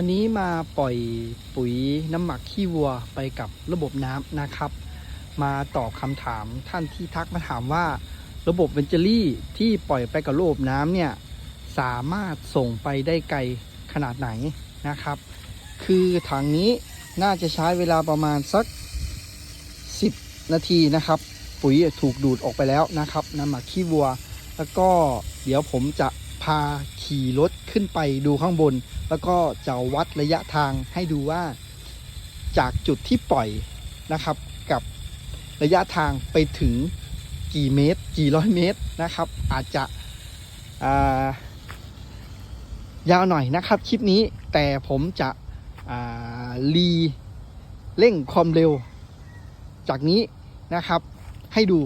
วันนี้มาปล่อยปุ๋ยน้ำหมักขี้วัวไปกับระบบน้ำนะครับ มาตอบคำถามท่านที่ทักมาถามว่า ระบบเวนเจอรี่ที่ปล่อยไปกับระบบน้ำเนี่ยสามารถส่งไปได้ไกลขนาดไหนนะครับ คือถังนี้น่าจะใช้เวลาประมาณสัก 10 นาทีนะครับ ปุ๋ยถูกดูดออกไปแล้วนะครับน้ำหมักขี้วัว แล้วก็เดี๋ยวผมจะ พาขี่รถขึ้นไปดูข้างบน แล้วก็จะวัดระยะทางให้ดูว่าจากจุดที่ปล่อยนะครับ กับระยะทางไปถึงกี่เมตร กี่ร้อยเมตรนะครับ อาจจะายาวหน่อยนะครับคลิปนี้แต่ผมจะรีเร่งความเร็ว จากนี้นะครับให้ดู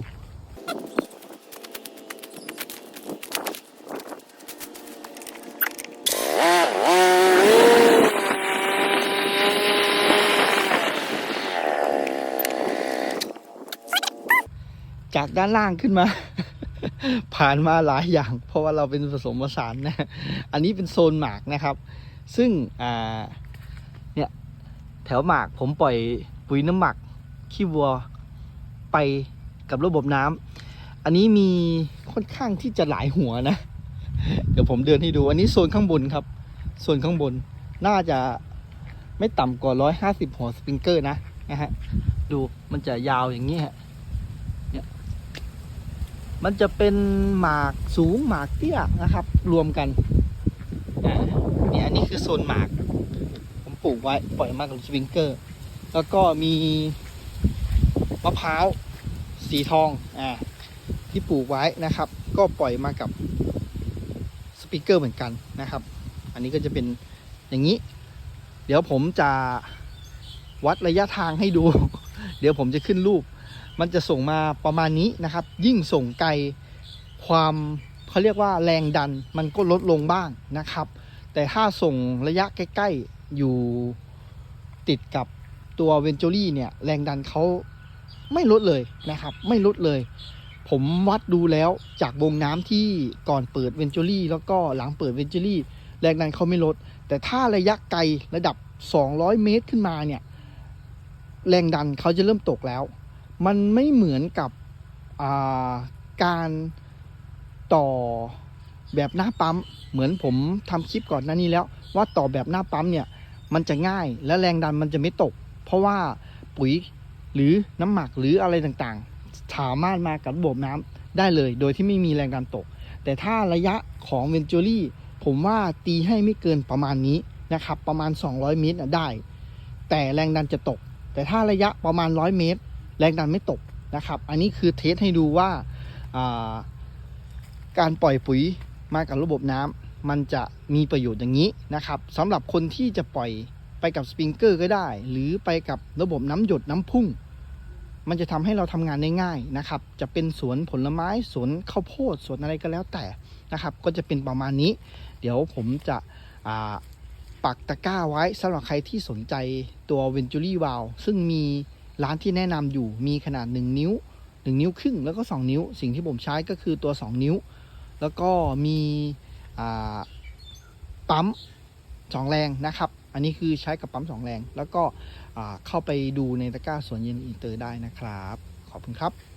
จากด้านล่างขึ้นมา ผ่านมาหลายอย่าง เพราะว่าเราเป็นผสมผสานนะอันนี้เป็นโซนหมากนะครับ ซึ่งเนี่ยแถวหมากผมปล่อยปุ๋ยน้ำหมักขี้วัวไปกับระบบน้ำอันนี้มีค่อนข้างที่จะหลายหัวนะ เดี๋ยวผมเดินให้ดู อันนี้โซนข้างบนครับ โซนข้างบนน่าจะไม่ต่ำกว่าร้อยห้าสิบหัวสปริงเกอร์นะนะฮะดูมันจะยาวอย่างนี้ฮะ มันจะเป็นหมากสูงหมากเตี้ยนะครับ รวมกันเนี่ยอันนี้คือโซนหมาก ผมปลูกไว้ปล่อยมากับสปริงเกอร์ แล้วก็มีมะพร้าวสีทองอ่าที่ปลูกไว้นะครับ ก็ปล่อยมากับสปริงเกอร์เหมือนกันนะครับ อันนี้ก็จะเป็นอย่างนี้ เดี๋ยวผมจะวัดระยะทางให้ดู เดี๋ยวผมจะขึ้นรูป มันจะส่งมาประมาณนี้นะครับ ยิ่งส่งไกลความเขาเรียกว่าแรงดันมันก็ลดลงบ้างนะครับ แต่ถ้าส่งระยะใกล้ ๆ อยู่ติดกับตัวเวนจูรี่เนี่ย แรงดันเขาไม่ลดเลยนะครับ ไม่ลดเลย ผมวัดดูแล้วจากวงน้ำที่ก่อนเปิดเวนจูรี่แล้วก็หลังเปิดเวนจูรี่แรงดันเขาไม่ลด แต่ถ้าระยะไกลระดับ 200 เมตรขึ้นมาเนี่ย แรงดันเขาจะเริ่มตกแล้ว มันไม่เหมือนกับาการต่อแบบหน้าปั๊ม เหมือนผมทำคลิปก่อนหน้านี้แล้ว ว่าต่อแบบหน้าปั๊มเนี่ย มันจะง่ายและแรงดันมันจะไม่ตก เพราะว่าปุ๋ยหรือน้ำหมักหรืออะไรต่างๆ สามารถมากับระบบน้ำได้เลย โดยที่ไม่มีแรงดันตก แต่ถ้าระยะของเวนจูรี่ผมว่าตีให้ไม่เกินประมาณนี้นะครับ ประมาณ 200 เมตรได้ แต่แรงดันจะตก แต่ถ้าระยะประมาณ 100 เมตร แรงดันไม่ตกนะครับ อันนี้คือเทสให้ดูว่าาการปล่อยปุ๋ยมากับระบบน้ำมันจะมีประโยชน์อย่างนี้นะครับสำหรับคนที่จะปล่อยไปกับสปริงเกอร์ก็ได้ หรือไปกับระบบน้ำหยดน้ำพุ่ง มันจะทำให้เราทำงานได้ง่ายนะครับ จะเป็นสวนผลไม้สวนข้าวโพดสวนอะไรก็แล้วแต่นะครับ ก็จะเป็นประมาณนี้ เดี๋ยวผมจะปักตะกร้าไว้สำหรับใครที่สนใจตัว v e n t u r y v a l ซึ่งมี ร้านที่แนะนำอยู่มีขนาด 1 นิ้ว 1 นิ้วครึ่งแล้วก็ 2 นิ้ว สิ่งที่ผมใช้ก็คือตัว 2 นิ้ว แล้วก็มีปั๊ม 2 แรงนะครับ อันนี้คือใช้กับปั๊ม 2 แรง แล้วก็เข้าไปดูในตะกร้าสวนเย็นอินเตอร์ได้นะครับ ขอบคุณครับ